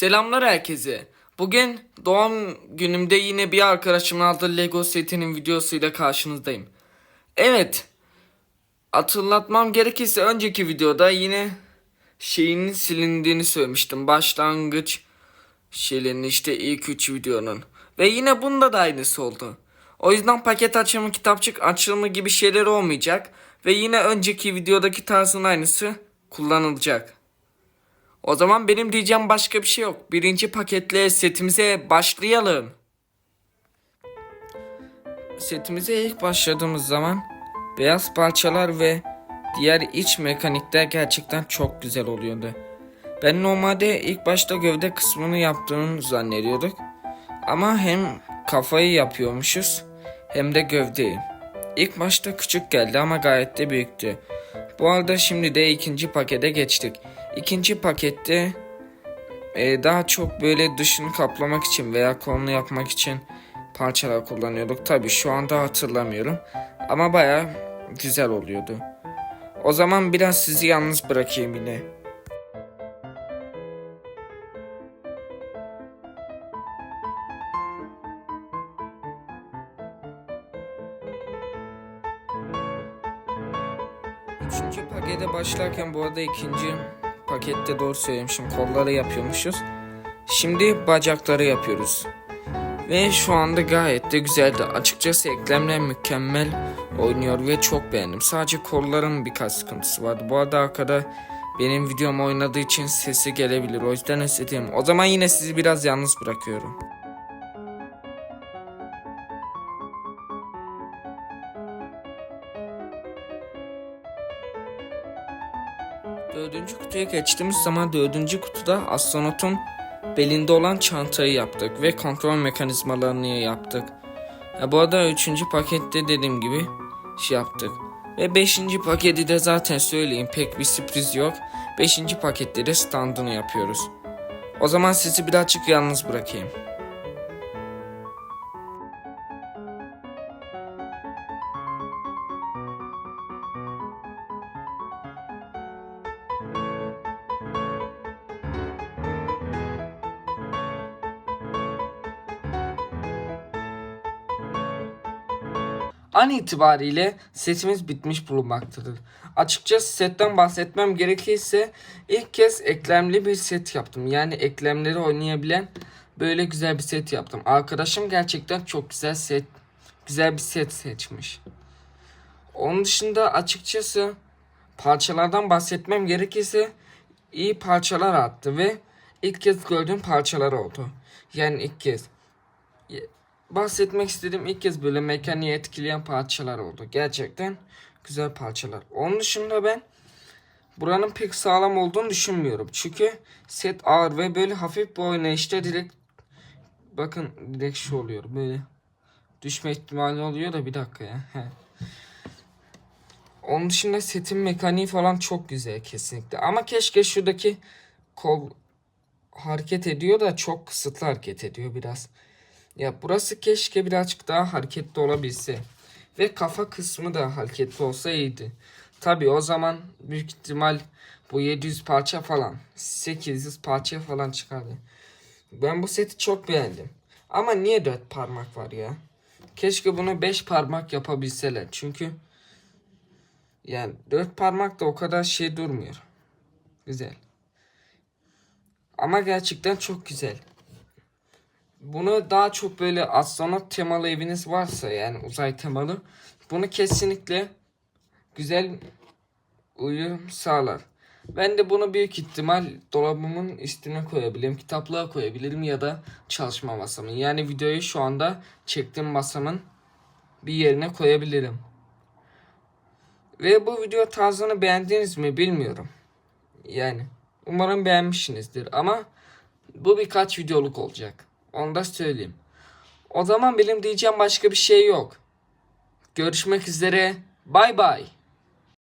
Selamlar herkese. Bugün doğum günümde yine bir arkadaşımın aldığı Lego setinin videosuyla karşınızdayım. Evet. Hatırlatmam gerekirse önceki videoda yine şeyinin silindiğini söylemiştim. Başlangıç şeylerin işte ilk 3 videonun. Ve yine bunda da aynısı oldu. O yüzden paket açımı, kitapçık açılımı gibi şeyler olmayacak. Ve yine önceki videodaki tarzın aynısı kullanılacak. O zaman benim diyeceğim başka bir şey yok. Birinci paketle setimize başlayalım. Setimize ilk başladığımız zaman beyaz parçalar ve diğer iç mekanikler gerçekten çok güzel oluyordu. Ben normalde ilk başta gövde kısmını yaptığını zannediyorduk. Ama hem kafayı yapıyormuşuz hem de gövdeyi. İlk başta küçük geldi ama gayet de büyüktü. Bu arada şimdi de ikinci pakete geçtik. İkinci pakette e, daha çok böyle dışını kaplamak için veya kolunu yapmak için parçalar kullanıyorduk. Tabi şu anda hatırlamıyorum ama baya güzel oluyordu. O zaman biraz sizi yalnız bırakayım yine. Üçüncü pakete başlarken bu arada ikinci pakette doğru söylemişim. Kolları yapıyormuşuz. Şimdi bacakları yapıyoruz. Ve şu anda gayet de güzeldi. Açıkçası eklemler mükemmel oynuyor ve çok beğendim. Sadece kolların birkaç sıkıntısı vardı. Bu arada arkada benim videom oynadığı için sesi gelebilir. O yüzden istediğim. O zaman yine sizi biraz yalnız bırakıyorum. Dördüncü kutuya geçtiğimiz zaman dördüncü kutuda astronotun belinde olan çantayı yaptık ve kontrol mekanizmalarını yaptık. Ya bu arada üçüncü pakette dediğim gibi şey yaptık. Ve beşinci paketi de zaten söyleyeyim pek bir sürpriz yok. Beşinci pakette de standını yapıyoruz. O zaman sizi birazcık yalnız bırakayım. An itibariyle setimiz bitmiş bulunmaktadır. Açıkçası setten bahsetmem gerekirse ilk kez eklemli bir set yaptım. Yani eklemleri oynayabilen böyle güzel bir set yaptım. Arkadaşım gerçekten çok güzel set güzel bir set seçmiş. Onun dışında açıkçası parçalardan bahsetmem gerekirse iyi parçalar attı ve ilk kez gördüğüm parçalar oldu. Yani ilk kez bahsetmek istediğim ilk kez böyle mekaniği etkileyen parçalar oldu. Gerçekten güzel parçalar. Onun dışında ben buranın pek sağlam olduğunu düşünmüyorum. Çünkü set ağır ve böyle hafif bir oynayışta direkt bakın direkt şu oluyor böyle düşme ihtimali oluyor da bir dakika ya. He. Onun dışında setin mekaniği falan çok güzel kesinlikle. Ama keşke şuradaki kol hareket ediyor da çok kısıtlı hareket ediyor biraz. Ya burası keşke birazcık daha hareketli olabilse. Ve kafa kısmı da hareketli olsa iyiydi. Tabi o zaman büyük ihtimal bu 700 parça falan 800 parça falan çıkardı. Ben bu seti çok beğendim. Ama niye 4 parmak var ya? Keşke bunu 5 parmak yapabilseler. Çünkü yani 4 parmak da o kadar şey durmuyor. Güzel. Ama gerçekten çok güzel. Bunu daha çok böyle astronot temalı eviniz varsa yani uzay temalı bunu kesinlikle güzel uyum sağlar. Ben de bunu büyük ihtimal dolabımın üstüne koyabilirim, kitaplığa koyabilirim ya da çalışma masamın. Yani videoyu şu anda çektiğim masamın bir yerine koyabilirim. Ve bu video tarzını beğendiniz mi bilmiyorum. Yani umarım beğenmişsinizdir ama bu birkaç videoluk olacak. Onu da söyleyeyim. O zaman benim diyeceğim başka bir şey yok. Görüşmek üzere. Bay bay.